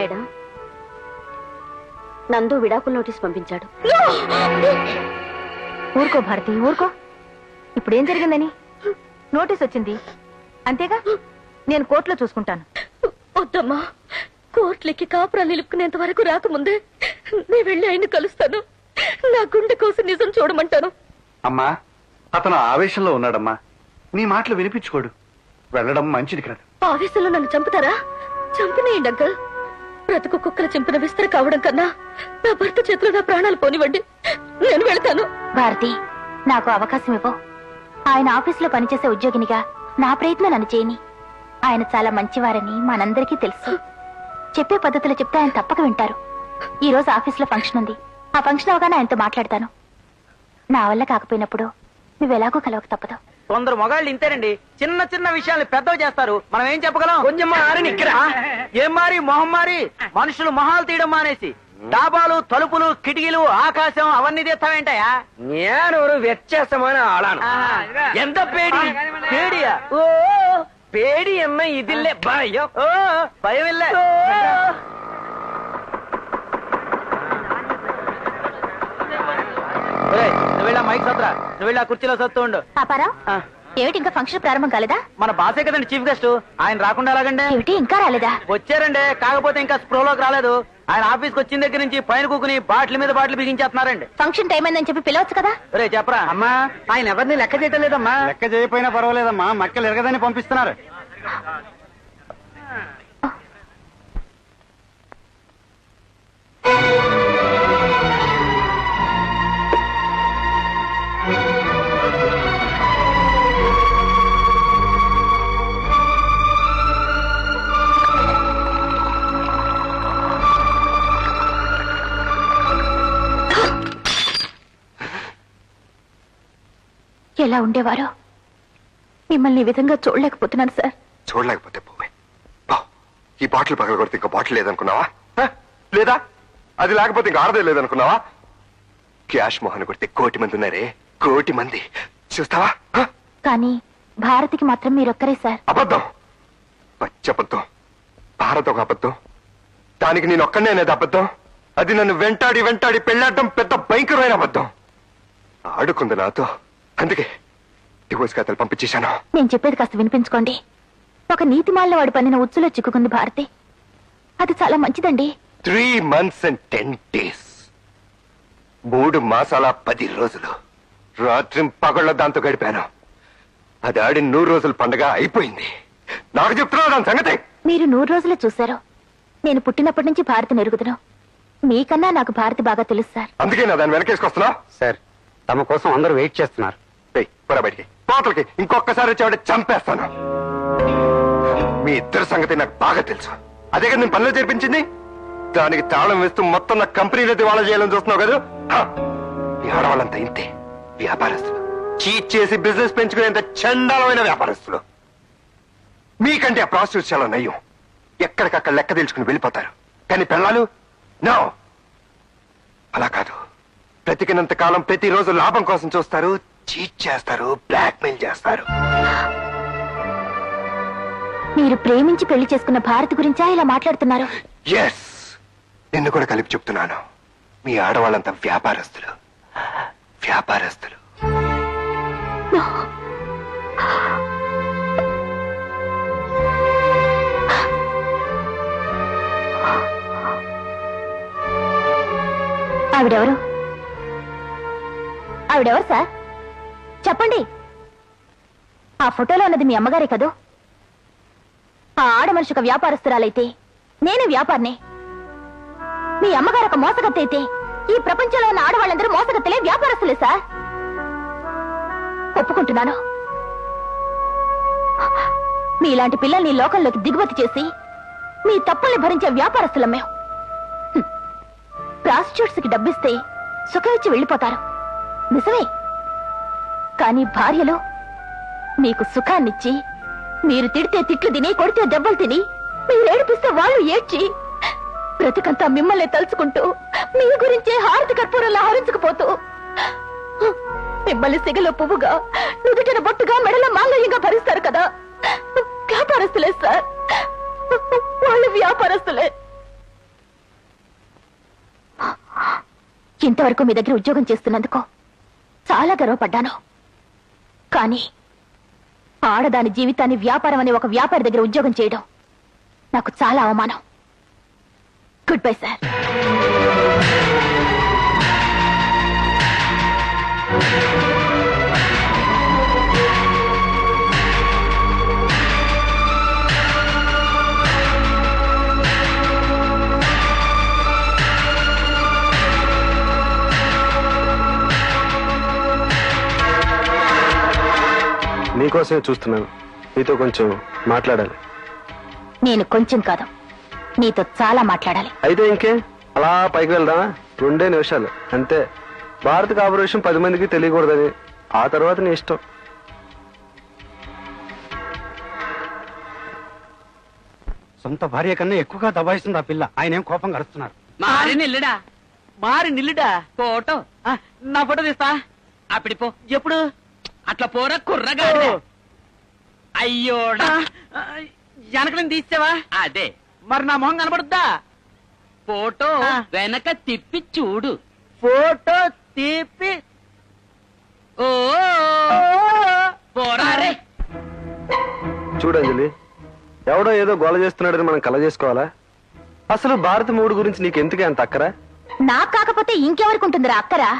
Madam. నందు విడాకుల notice పంపించాడు. ఊరుకో భారతి ఊరుకో. ఇప్పుడేం జరిగిందని? నోటీస్ వచ్చింది. అంతేగా? నేను కోర్టులో చూసుకుంటాను. వద్దమ్మా కోర్టులకి కాపురాలు నిలుపుకునేంత వరకు రాకముందే నేను వెళ్ళి ఆయన కలుస్తాను. నా గుండె కోసం నిజం చూడమంటాను. అమ్మా అతను ఆవేశంలో ఉన్నాడమ్మా. నీ మాటలు వినిపించుకోడు. వెళ్ళడం మంచిది కాదు. ఆవేశంలో నన్ను చంపుతారా? చంపినేయండి అంకల్. బ్రతుకు కుక్కల చింపిన విస్తర కావడం కన్నా నా భర్త చేతిలో నా ప్రాణాలు పోనివ్వండి. నేను వెళ్తాను. భారతి నాకు అవకాశం ఇవ్వు. ఆయన ఆఫీసులో పనిచేసే ఉద్యోగినిగా నా ప్రయత్నం నన్ను చేయని ఆయన చాలా మంచివారని మనందరికీ తెలుసు. చెప్పే పద్ధతులు చెప్తే ఆయన తప్పక వింటారు. ఈ రోజు ఆఫీసులో ఫంక్షన్ ఉంది. ఆ ఫంక్షన్ అవగానే ఆయనతో మాట్లాడతాను. నా వల్ల కాకపోయినప్పుడు నువ్వు ఎలాగో కలవక తప్పదు. కొందరు మగాళ్ళు ఇంతేనండి చిన్న చిన్న విషయాల్ని పెద్దవి చేస్తారు మనం ఏం చెప్పగలం కొంచెం మారిని ఇక్కడ ఏం మారి మొహం మారి మనుషులు మొహాలు తీయడం మానేసి డాబాలు తలుపులు కిటికీలు ఆకాశం అవన్నీ తీస్తావేంటయా ഞാനൊരു വ്യത്യസ്തമായ ആളാണ് ఎంత పేడి పేడియా ഓ പേടി എന്ന ഇതിലെ ഭയം ఓ భయం ఇల్లే మైక్ సత్రా నువ్వు వెళ్ళా కుర్చీలో సత్తు ఉండు. పాపారావు ఆ, ఏమిటి ఇంకా ఫంక్షన్ ప్రారంభం కాలేదా? మన బాసే కదండి చీఫ్ గెస్ట్. ఆయన రాకుండా ఎలాగండి? ఏమిటి ఇంకా రాలేదా? వచ్చారండి కాకపోతే ఇంకా స్ప్రోలోకి రాలేదు. ఆయన ఆఫీస్కి వచ్చిన దగ్గర నుంచి పైన కూకుని బాటిల్ మీద బాటిల్ బిగించేస్తున్నారండి. ఫంక్షన్ టైం అయిందని చెప్పి పిలవచ్చు కదా? ఒరే చెప్పరా? అమ్మా ఆయన ఎవరిని లెక్క చేయటం లేదమ్మా. లెక్క చేయకపోయినా పర్వాలేదమ్మా మక్కలు ఎరగదని పంపిస్తున్నారు. ఎలా ఉండేవారో? మిమ్మల్ని ఈ విధంగా చూడలేకపోతున్నాను సార్. చూడలేకపోతే పోవే పో. ఈ బాటిల్ పగల కొడితే ఇంకా బాటిల్ లేదనుకున్నావా? హ? లేదా? అది లేకపోతే ఇంకా ఆడదే లేదనుకున్నావా? క్యాష్ మోహన్ కొడితే కోటి మంది ఉన్నారే. కోటి మంది. చూస్తావా? హ? కానీ భారతికి మాత్రం మీరొక్కరే సార్. అబద్ధం. పచ్చబద్ధం. భారత ఒక అబద్ధం. దానికి నేను ఒక్కనే అనేది అబద్ధం. అది నన్ను వెంటాడి వెంటాడి పెళ్ళాడడం పెద్ద భయంకరమైన అబద్ధం. ఆడుకుంది నాతో. అందుకే డివోర్స్ ఖాతాలు పంపించేశాను. నేను చెప్పేది కాస్త వినిపించుకోండి. ఒక నీతి మాలిన వాడి పనిన ఉచ్చులో చిక్కుకుంది భారతి. అది చాలా మంచిదండి. Three months and ten days మూడు మాసాల పది రోజులు. రాత్రి పగళ్ళ దాంతో గడిపాను. అది ఆడి నూరు రోజుల పండగ అయిపోయింది. నాకు చెప్తున్నా దాని సంగతి? మీరు నూరు రోజులే చూశారు. నేను పుట్టినప్పటి నుంచి భారతిని ఎరుగుదును. మీకన్నా నాకు భారతి బాగా తెలుసు సార్. అందుకే నా దాన్ని వెనకేసుకొస్తున్నా సార్ తమ కోసం అందరూ వెయిట్ చేస్తున్నారు. బయటికి. పాటలకి ఇంకొకసారి వచ్చేవాడే చంపేస్తాను. మీ ఇద్దరు సంగతి నాకు బాగా తెలుసు. అదే కదా నేను పనిలో చేర్పించింది? దానికి తాళం వేస్తూ మొత్తం నా కంపెనీలో దివాళా చేయాలని చూస్తున్నావు కదా? ఈ ఆడవాళ్ళంతా ఇంతే వ్యాపారస్తులు. చీట్ చేసి బిజినెస్ పెంచుకునేంత చండాలమైన వ్యాపారస్తులు. మీకంటే ఆ ప్రాసెస్ చాలా నయ్యం. ఎక్కడికక్కడ లెక్క తెలుసుకుని వెళ్ళిపోతారు. కానీ పెళ్ళాలు? నో. అలా కాదు. బ్రతికినంత కాలం ప్రతిరోజు లాభం కోసం చూస్తారు చీట్ చేస్తారు బ్లాక్మెయిల్ చేస్తారు. మీరు ప్రేమించి పెళ్ళి చేసుకున్న భారతి గురించా ఇలా మాట్లాడుతున్నారు? ఎస్ నిన్ను కూడా కలిపి చెప్తున్నాను. మీ ఆడవాళ్ళంతా వ్యాపారస్తులు. వ్యాపారస్తులు. ఆవిడెవరు? ఆవిడెవరు సార్? చెప్పండి. ఆ ఫోటోలో ఉన్నది మీ అమ్మగారే కదూ? ఆ ఆడ మనిషి ఒక వ్యాపారస్తురాలైతే నేను వ్యాపారినే. మీ అమ్మగారు ఒక మోసగత్త అయితే ఈ ప్రపంచంలో ఉన్న ఆడవాళ్ళందరూ మోసగత్తలే వ్యాపారస్తులే సార్. ఒప్పుకుంటున్నాను. మీలాంటి పిల్లల్ని లోకంలోకి దిగుమతి చేసి మీ తప్పుల్ని భరించే వ్యాపారస్తులం మేము. ప్రాస్టిట్యూట్స్కి డబ్బిస్తే సుఖ ఇచ్చి వెళ్ళిపోతారు. నిజమే? కానీ భార్యలు మీకు సుఖాన్నిచ్చి మీరు తిడితే తిట్లు తిని కొడితే దెబ్బలు తిని మీరు ఏడిపిస్తే వాళ్ళు ఏడ్చి బ్రతికంతా మిమ్మల్ని తలుచుకుంటూ మీ గురించే హారతి కర్పూరంలో హరించకపోతూ మిమ్మల్ని సిగలో పువ్వుగా నుదుటిన బొట్టుగా మెడలో మాంగళ్యంగా భరిస్తారు కదా. వ్యాపారస్తులే సార్. వాళ్ళు వ్యాపారస్తులే. ఇంతవరకు మీ దగ్గర ఉద్యోగం చేస్తున్నందుకు చాలా గర్వపడ్డాను. కానీ ఆడదాని జీవితాన్ని వ్యాపారం అనే ఒక వ్యాపారి దగ్గర ఉద్యోగం చేయడం నాకు చాలా అవమానం. గుడ్ బై సార్ నీకోసమే చూస్తున్నాను. నీతో కొంచెం మాట్లాడాలి. నేను కొంచెం కాదు. నీతో చాలా మాట్లాడాలి. అయితే ఇంకే? అలా పైకి వెళ్దామా? రెండే నిమిషాలు. అంతే. భారత కార్పొరేషన్ పది మందికి తెలియకూడదని. ఆ తర్వాత నీ ఇష్టం. సొంత భార్య కన్నా ఎక్కువగా దబాయిస్తుంది ఆ పిల్ల. ఆయన ఏం కోపం గడుస్తున్నారు? మారి నిల్లుడా. మారి నిల్లుడా. ఫోటో ఆ, నా ఫోటో తీస్తా. అప్పుడిపో ఎప్పుడు? అట్లా పోరా కుర్రగా అయ్యోడా వెనక నుంచి తీసావా? అదే. మరి నా మొహం కనబడుద్దా? ఫోటో. వెనక తిప్పి చూడు. ఫోటో తీపి. ఓ. పోరా రే. చూడంజలి ఎవడో ఏదో గోల చేస్తున్నాడని మనం కల చేసుకోవాలా? అసలు భారత మూడు గురించి నీకు ఎందుకే అంత అక్కరా? నాకు కాకపోతే ఇంకెవరికి ఉంటుందిరా అక్కరా?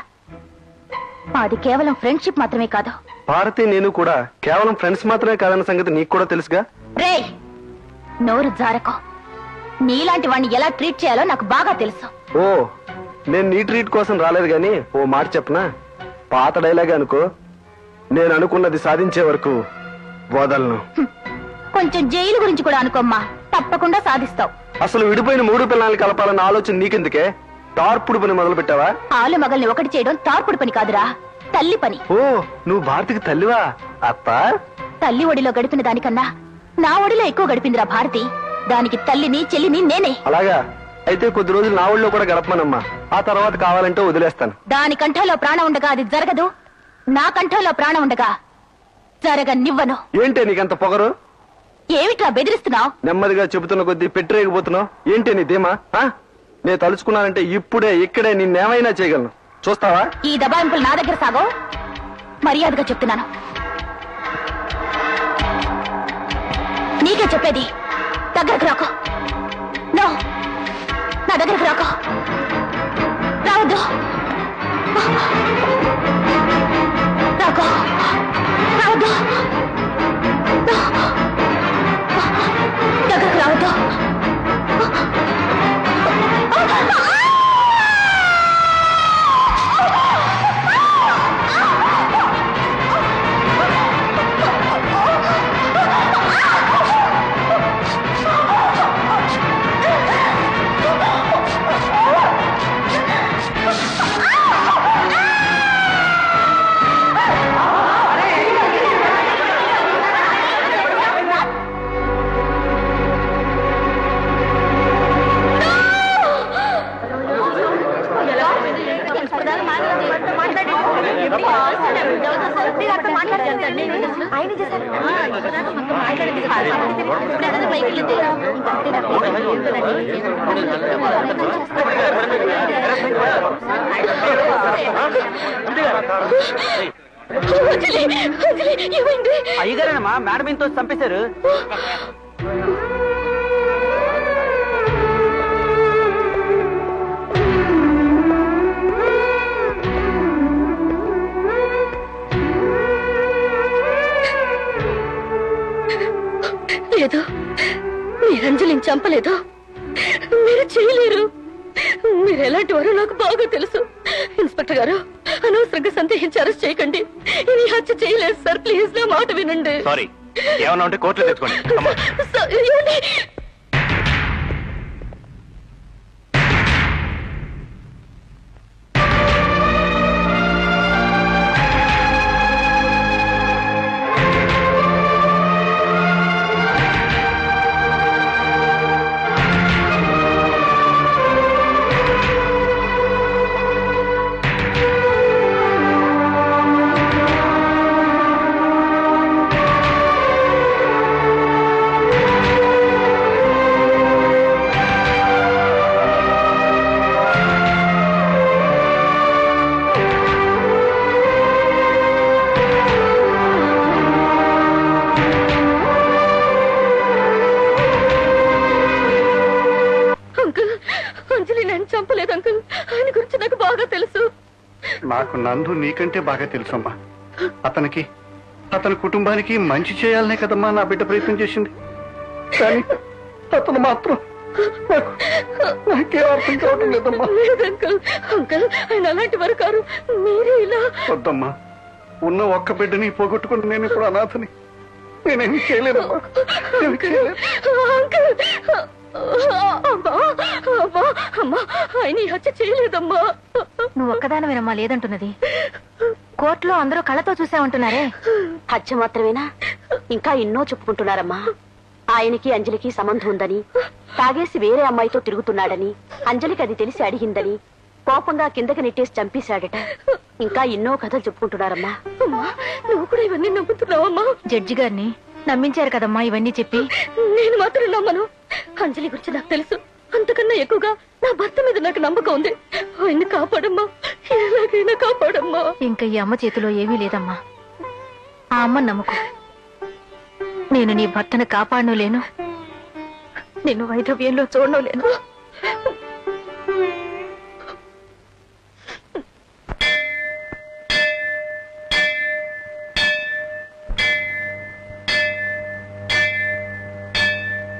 అది కేవలం ఫ్రెండ్షిప్ మాత్రమే కాదు. భారతి నేను కూడా కేవలం ఫ్రెండ్స్ మాత్రమే కాదన్న సంగతి నీకు కూడా తెలుసుగా? రేయ్ నోరు జారకో. నీలాంటి వాణ్ణి ఎలా ట్రీట్ చేయాలో నాకు బాగా తెలుసు. ఓ నేను నీ ట్రీట్ కోసం రాలేదు గాని ఓ మాట చెప్పనా? పాత డైలాగ్ అనుకో. నేను అనుకున్నది సాధించే వరకు వదలను. కొంచెం జైలు గురించి కూడా అనుకోమ్మా. తప్పకుండా సాధిస్తావు. అసలు విడిపోయిన మూడు పిల్లల్ని కలపాలన్న ఆలోచన నీకెందుకే? తార్పుడు పని మొదలు పెట్టావా ఆలు మగల్ని ఒకటి చేయడం తార్పుడు పని కాదురా. తల్లి పని. ఓ నువ్వు భారతికి తల్లివా? అత్త తల్లి ఒడిలో గడిపిన దానికన్నా నా ఒడిలో ఎక్కువ గడిపిందిరా భారతి. దానికి తల్లిని చెల్లిని నేనే. అలాగా? అయితే కొద్ది రోజులు నా ఊళ్ళో కూడా గడపమనమ్మా. ఆ తర్వాత కావాలంటే వదిలేస్తాను. దాని కంఠంలో ప్రాణం ఉండగా అది జరగదు. నా కంఠంలో ప్రాణం ఉండగా జరగనివ్వను. ఏంటే నీకంత పొగరు? ఏమిట్రా బెదిరిస్తున్నావు? నెమ్మదిగా చెబుతున్న కొద్దీ పెట్టరేగిపోతున్నావు? ఏంటి నీ ధీమా? ఆ? నేను తలుచుకున్నానంటే ఇప్పుడే ఇక్కడే నిన్నేమైనా చేయగలను. చూస్తావా? ఈ దబాయింపులు నా దగ్గర సాగో మర్యాదగా చెప్తున్నాను. నీకే చెప్పేది. దగ్గరకు రాకో. నో. నా దగ్గరకు రాకో. రావద్దు. రాకో. అయ్యగారేనమ్మా మేడం ఇంతో చంపేశారు. లేదు మీరంజలిని చంపలేదు? మీరు చేయలేరు. మీరు ఎలాంటి వారో నాకు బాగా తెలుసు. ఇన్స్పెక్టర్ గారు అనవసరంగా సందేహించి అరెస్ట్ చేయకండి. ఇది హత్య చేయలేదు సార్. ప్లీజ్ నా మాట వినండి. సారీ. ఏమన్నా ఉంటే కోర్టులో తెచ్చుకోండి అంజలి నేను చంపలేదు అంకుల్. ఆయన గురించి నాకు బాగా తెలుసు. నాకు నందు నీకంటే బాగా తెలుసు అమ్మా అతనికి అతని కుటుంబానికి మంచి చేయాలనే కదమ్మా నా బిడ్డ ప్రయత్నం చేసింది. కానీ అతను మాత్రం అర్థం లేదమ్మా. లేదు అంకుల్. అంకుల్ ఆయన అలాంటి వారు కారు. మీరే ఇలా. వద్దమ్మా. ఉన్న ఒక్క బిడ్డని పోగొట్టుకుని నేను ఇప్పుడు అనాథని. నేనేమి చేయలేదమ్మా అంకుల్ అమ్మా అమ్మా అమ్మా ఆయన ఈ హత్య చేయలేదమ్మా. నువ్వు ఒక్కదానమేనమ్మా లేదంటున్నది. కోర్టులో అందరూ కళ్ళతో చూసామంటున్నారే హత్య మాత్రమేనా? ఇంకా ఎన్నో చెప్పుకుంటున్నారమ్మా. ఆయనకి అంజలికి సంబంధం ఉందని తాగేసి వేరే అమ్మాయితో తిరుగుతున్నాడని అంజలికి అది తెలిసి అడిగిందని కోపంగా కిందకి నెట్టేసి చంపేశాడట. ఇంకా ఎన్నో కథలు చెప్పుకుంటున్నారమ్మా. అమ్మా నువ్వు కూడా ఇవన్నీ నమ్ముతున్నావమ్మా. జడ్జి గారిని నమ్మించారు కదమ్మా ఇవన్నీ చెప్పి? నేను మాత్రం నమ్మను. అంజలి గురించి నాకు తెలుసు. అంతకన్నా ఎక్కువగా నా భర్త మీద నాకు నమ్మకం ఉంది. ఆయన్ని కాపాడమ్మా. ఎలాగైనా కాపాడమ్మా. ఇంకా ఈ అమ్మ చేతిలో ఏమీ లేదమ్మా. ఆ అమ్మ నమ్మకం. నేను నీ భర్తను కాపాడను లేను. నిన్ను వైద్యవ్యంలో చూడను లేను.